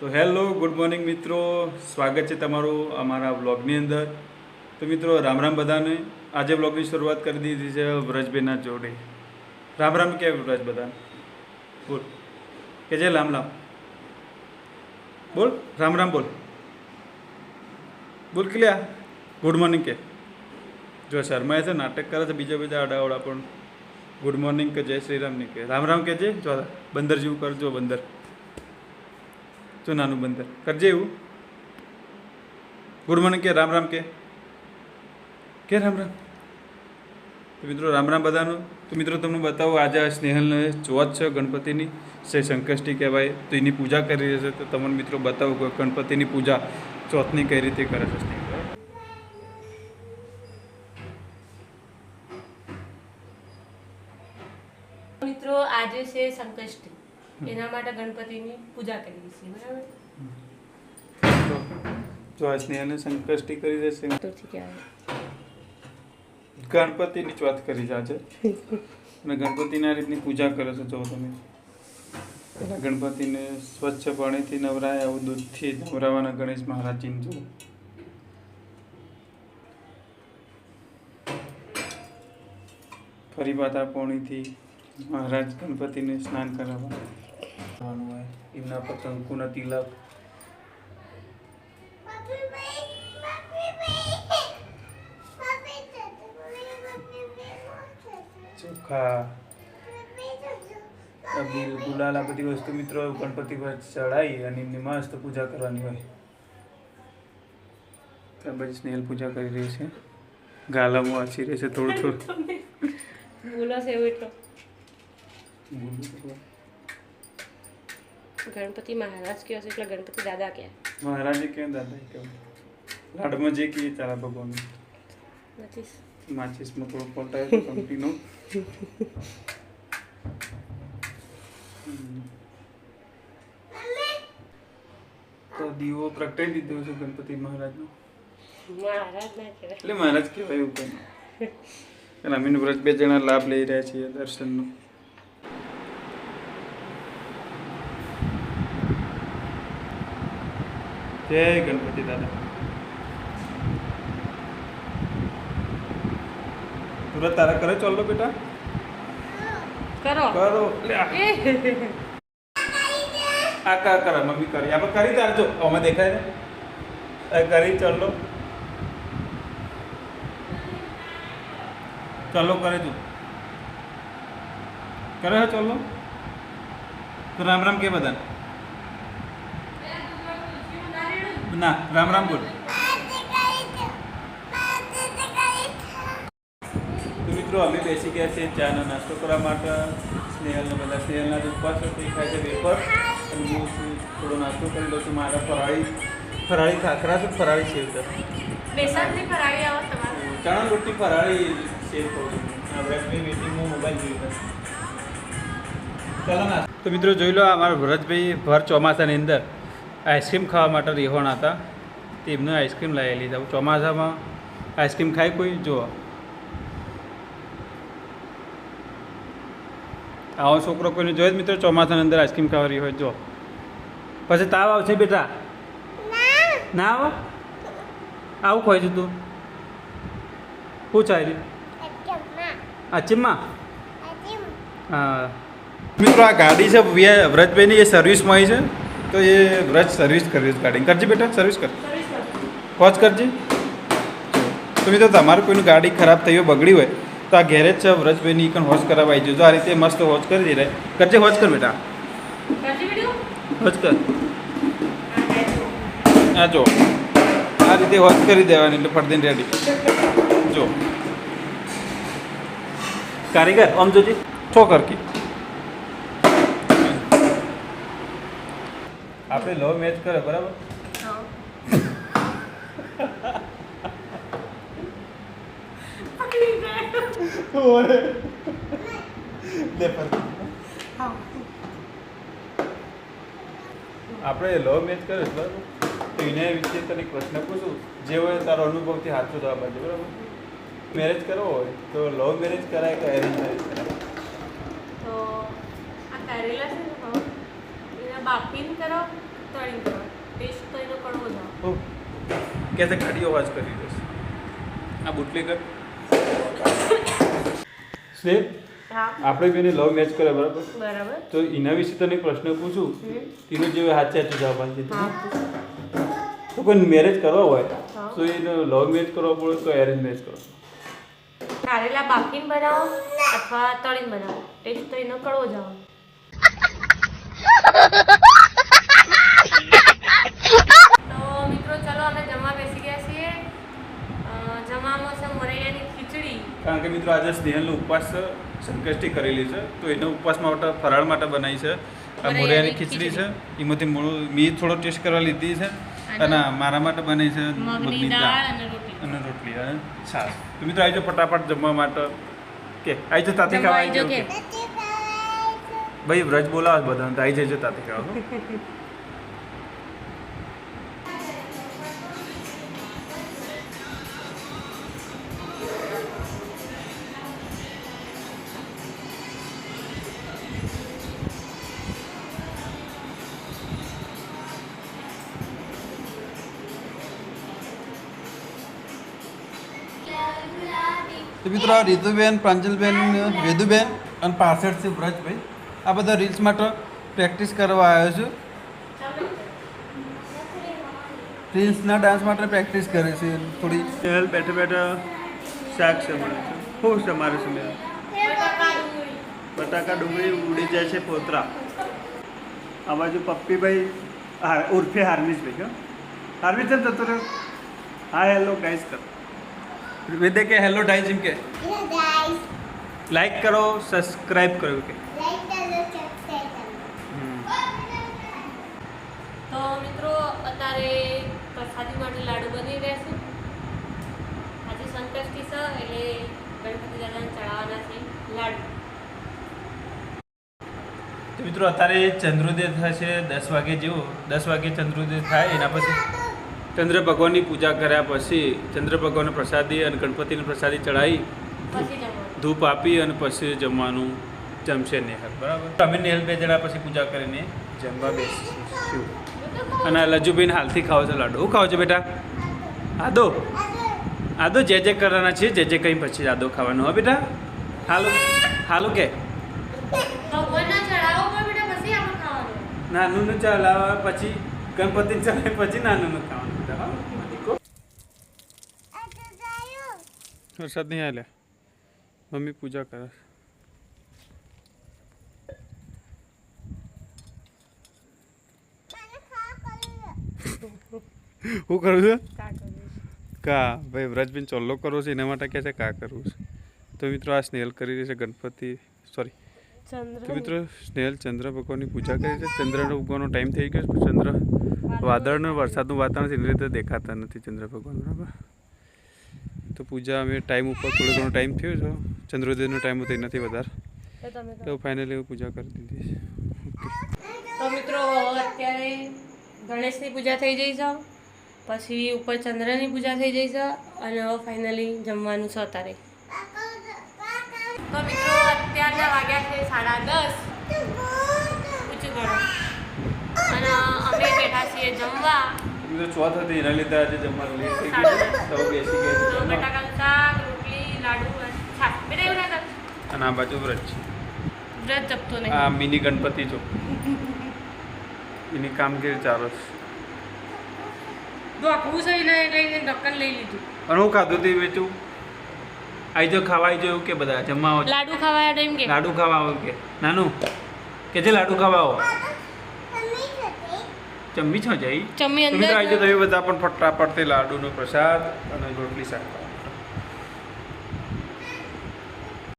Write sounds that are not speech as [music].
તો hello, good morning મિત્રો. સ્વાગત છે તમારું અમારા બ્લોગની અંદર. તો મિત્રો, રામ રામ બધાને. આજે બ્લોગની શરૂઆત કરી દીધી છે વ્રજબેના જોડે. રામ રામ કે વ્રજ બધાને? બોલ. કે જે રામ રામ બોલ, રામ રામ બોલ. બોલ કે ગુડ મોર્નિંગ કે. જો શર્માએ છે, નાટક કરે છે, બીજા બીજા અડાવડા પણ. ગુડ મોર્નિંગ કે જય શ્રી રામ કે. રામ રામ કે જો બંદર જેવું કરજો, બંદર. જો નાનું બંદર કરજે એવું? ગુડ મોર્નિંગ કે રામ રામ કે? કે રામ રામ? તો મિત્રો રામ રામ બધાનું. તો મિત્રો તમને બતાવો, આજે સ્નેહલને ચોથ છે ગણપતિની. શ્રી સંકષ્ટી કહેવાય. તો એની પૂજા કરી રહી છે. તો તમને મિત્રો બતાવો કે ગણપતિની પૂજા ચોથની કઈ રીતે કરે છે સ્નેહલ? મિત્રો, આજે છે સંકષ્ટી. એના માટે ગણપતિની પૂજા કરીએ છીએ બરાબર? જો આ સ્નેહલને સંકષ્ટી કરી દેશે. તોથી કહેવાય ગણપતિની કરી છે આજે. અને ગણપતિના રીતની પૂજા કરો છો જો તમે. ગણપતિને સ્વચ્છ પાણીથી નવરાય આવું દૂધથી નવરાવાના ગણેશ મહારાજજીને જો ફરી પાછા પોણીથી મહારાજ ગણપતિને સ્નાન કરાવવાનું એમના પર તિલક ચોખા અબીલ ગુલાલ આ બધી વસ્તુ મિત્રો ગણપતિ પર ચડાવી અને એમની મસ્ત પૂજા કરવાની હોય ત્યાર પછી સ્નેહલ પૂજા કરી રહી છે ગાલામાં વાંચી રહી છે થોડું થોડું બોલો એવું એટલો ગણપતિ મહારાજ કયો છે એટલે ગણપતિ દાદા કે. મહારાજે કે દાદા કે. લાડમાં જે કહીએ તારા ભગવાન. માચીસ. માચીસમાં થોડો પલટાય તો કંપનીનો. તો દીવો પ્રગટાઈ દીધો છે ગણપતિ મહારાજનો. મહારાજ ના કહેવાય. એટલે મહારાજ કહેવાય એવું કંઈ. અને અમે વ્રત બે જણા લાભ લઈ રહ્યા છીએ દર્શનનો. જય ગણપતિ દાદા. તુરત તારા કરે ચાલો બેટા? કરો. કરો. આ. કર કર મમ્મી કરી. આપણે કરી તારજો અમે દેખાય ને કરી ચાલો ચાલો કરે તું કરે હે ચાલો તો રામ રામ કે બધા ના રામ રામ બોલ. તો મિત્રો અમે બેસી ગયા છીએ ચાનો નાસ્તો કરવા માટે. સ્નેહલને બધા સ્નેહલના જે ઉપવાસ દેખાય ખાય છે વેપર અને હું થોડો નાસ્તો કરી લઉં છું. મારા ફરાળી ફરાળી ખાખરા છે ફરાળી સેવ છે આવો ચણા રોટી ફરાળી સેવ કરું છું. આ વ્રતની મીટિંગમાં મોબાઈલ જોઈ ચાલો ના તો મિત્રો જોઈ લો અમારા ભરતભાઈ ભર ચોમાસાની અંદર. આઈસ્ક્રીમ ખાવા માટે રિહોણ હતા. તેમનું આઈસ્ક્રીમ લાવી લીધા. ચોમાસામાં આઈસ્ક્રીમ ખાય કોઈ? જુઓ. આવો છોકરો કોઈને જોઈએ જ મિત્રો? ચોમાસાની અંદર આઈસ્ક્રીમ ખાવાની હોય જો પછી તાવ આવશે બેટા? ના. આવો આવું ખોઈ છે તું? પૂછાય અચીમમાં હા. મિત્રો આ ગાડી છે વે- વ્રજભાઈની એ સર્વિસમાં છે. તો એ વ્રજ સર્વિસ કરવી છે ગાડી. કરજી બેટા સર્વિસ કર. હોજ તમે તો મિત્રો તમારું કોઈની ગાડી ખરાબ થઈ હોય બગડી હોય તો આ ગેરેજ છે વ્રજભાઈની કણ હોજ કરાવવા આવી જજો. આ રીતે મસ્ત હોજ કરી દે રે. કરજે હોજ કર બેટા. વોચ હોજ કર. આ જો આ રીતે હોજ કરી દેવાની એટલે ફરદીને રેડી જો કારીગર આમ જોજી. છો કરકી આપણે લવ મેચ કરે બરાબર? લે. પર. આપણે લવ મેચ કરે છે બરાબર? તો એના વિશે તને પ્રશ્ન પૂછું. જે હોય તારો અનુભવથી સાચો જવાબ આપજો બરાબર? મેરેજ કરવો હોય તો લવ મેરેજ કરાય કે એરેન્જ મેરેજ કરાય? તો આ કરેલા છે ને હવે, એના બાપીને કરો તળી દેવાનું ટેસ્ટ તો એનો કડવો જ આવે ઓ કે તે ઘડી અવાજ કરી દેશે આ બુટલેગર? સ્નેહ હા. આપણે બેને લવ મેચ કરે બરાબર? બરાબર. તો એના વિશે તને પ્રશ્ન પૂછું. એનો જે હાચે હાચું જવાબ આપી તો કોઈ મેરેજ કરવા હોય તો એનો લવ મેચ કરવો પડે તો એરેન્જ મેચ કરો કારેલા બાફીને બનાવો અથવા તળીને બનાવો. ટેસ્ટ તો એનો કડવો જ આવે તો મિત્રો ચલો અમે જમવા બેસી ગયા છીએ અ, જમવામાં છે મોરૈયાની ખીચડી કારણ કે મિત્રો આજે સ્નેહલનો ઉપવાસ સંકષ્ટી કરેલી છે. તો એનો ઉપવાસ માટે ફરાળ માટે બનાવી છે. આ મોરિયાની ખીચડી છે. એમાંથી મૂળ મેં થોડો ટેસ્ટ કરવા લીધી છે. અને મારા માટે બની છે મગની દાળ અને રોટલી. અને છાશ તો મિત્રો આવી ફટાફટ જમવા માટે. કે આવી જાઓ તાતી ખાવા. આવી જાઓ? ભાઈ વ્રજ બોલાવો બધાને તો આવી જજો તાતી ખાવા. [laughs] તો મિત્રો આ રીતુબેન, પ્રાંજલબેન, વેદુબેન અને છે વ્રજભાઈ, આ બધા રીલ્સ માટે પ્રેક્ટિસ કરવા આવ્યો છું. રીલ્સના ડાન્સ માટે પ્રેક્ટિસ કરે છે. થોડી બેઠે બેઠા શાક છે મળે છે. શું છે મારે છે બટાકા ડુંગળી ઉડી જાય છે પોતરા. આ બાજુ પપ્પીભાઈ, હા, ઉર્ફે હાર્મિશભાઈ, હા. હાર્મિશ રહ્યો હા હેલો ગાઈસ કર. વેદે કે હેલો ડાઈઝ એમ કે લાઈક કરો સબસ્ક્રાઇબ કરો કે તો મિત્રો અત્યારે પ્રસાદી માટે લાડુ બની રહેશે આજે સંકષ્ટી છે એટલે ગણપતિ દાદાને ચડાવવાના છે લાડુ. તો મિત્રો અત્યારે ચંદ્રોદય થશે દસ વાગે જેવો. દસ વાગે ચંદ્રોદય થાય એના પછી ચંદ્ર ભગવાનની પૂજા કર્યા પછી ચંદ્ર ભગવાનને પ્રસાદી અને ગણપતિને પ્રસાદી ચડાવી ધૂપ આપી અને પછી જમવાનું જમશે નેહર બરાબર? અમે નેહલ બે જણા પછી પૂજા કરીને જમવા બેસીશું. અને લજુબેન હાલથી ખાવ છો લાડુ. ખાવ છો બેટા? આદો. આદો જે જે કરવાના છે જે જે કંઈ પછી આદો ખાવાનું. હો બેટા? હાલો. હાલો કે. નાનું ચલાવવા પછી ગણપતિ ચલાવે પછી નાનું ખાવાનું બેટા હો દીકો વરસાદ નહીં આલે. મમ્મી પૂજા કરે. શું કરું છું? કા ભાઈ વ્રજબેન ચોલ્લો કરવો છે એના માટે કહે છે કા કરવું છે. તો મિત્રો આ સ્નેહલ કરી રહી છે ગણપતિ સોરી તો મિત્રો સ્નેહલ ચંદ્ર ભગવાનની પૂજા કરી છે. ચંદ્રનો ઉગવાનો ટાઈમ થઈ ગયો છે ચંદ્ર વાદળનો વરસાદનું વાતાવરણ એવી રીતે દેખાતા નથી ચંદ્ર ભગવાન બરાબર? તો પૂજા અમે ટાઈમ ઉપર થોડો ઘણો ટાઈમ થયો છે. ચંદ્રોદયનો ટાઈમ હતો એનાથી વધારે. તો ફાઇનલી હું પૂજા કરી દીધી છે. તો મિત્રો અત્યારે ગણેશની પૂજા થઈ જઈ છે. પછી ઉપર ચંદ્રની પૂજા થઈ જઈ છે અને હવે ફાઇનલી જમવાનું છે અત્યારે. તો મિત્રો અત્યારના વાગ્યા છે સાડા દસ. ઊંચું ગણો અને અમે બેઠા છીએ જમવા. ચોથ હતી એના લીધે આજે જમવાનું લેટ થઈ ગયું. સૌ બેસી ગયા. છે. બટાકાનું શાક રોટલી લાડુ અને છાશ. બેટા એવું ના અને આ બાજુ વ્રત છે. વ્રત જપતો નહીં. આ મિની ગણપતિ જો. એની કામગીરી ચાલુ છે ડોકવું છે ને એટલે એને ઢક્કન લઈ લીધું. અને હું ખાધું તે વેચું? આઈ જો ખાવા આઈ જો કે બધા જમવા આવો લાડુ ખાવા ટાઈમ કે? લાડુ ખાવા આવો કે? નાનું? કે જે લાડુ ખાવા આવો? જમી છો જઈ ચમ્મી તો આવી જતો એ બધા પણ ફટાફટ લાડુ લાડુનો પ્રસાદ અને રોટલી શાક.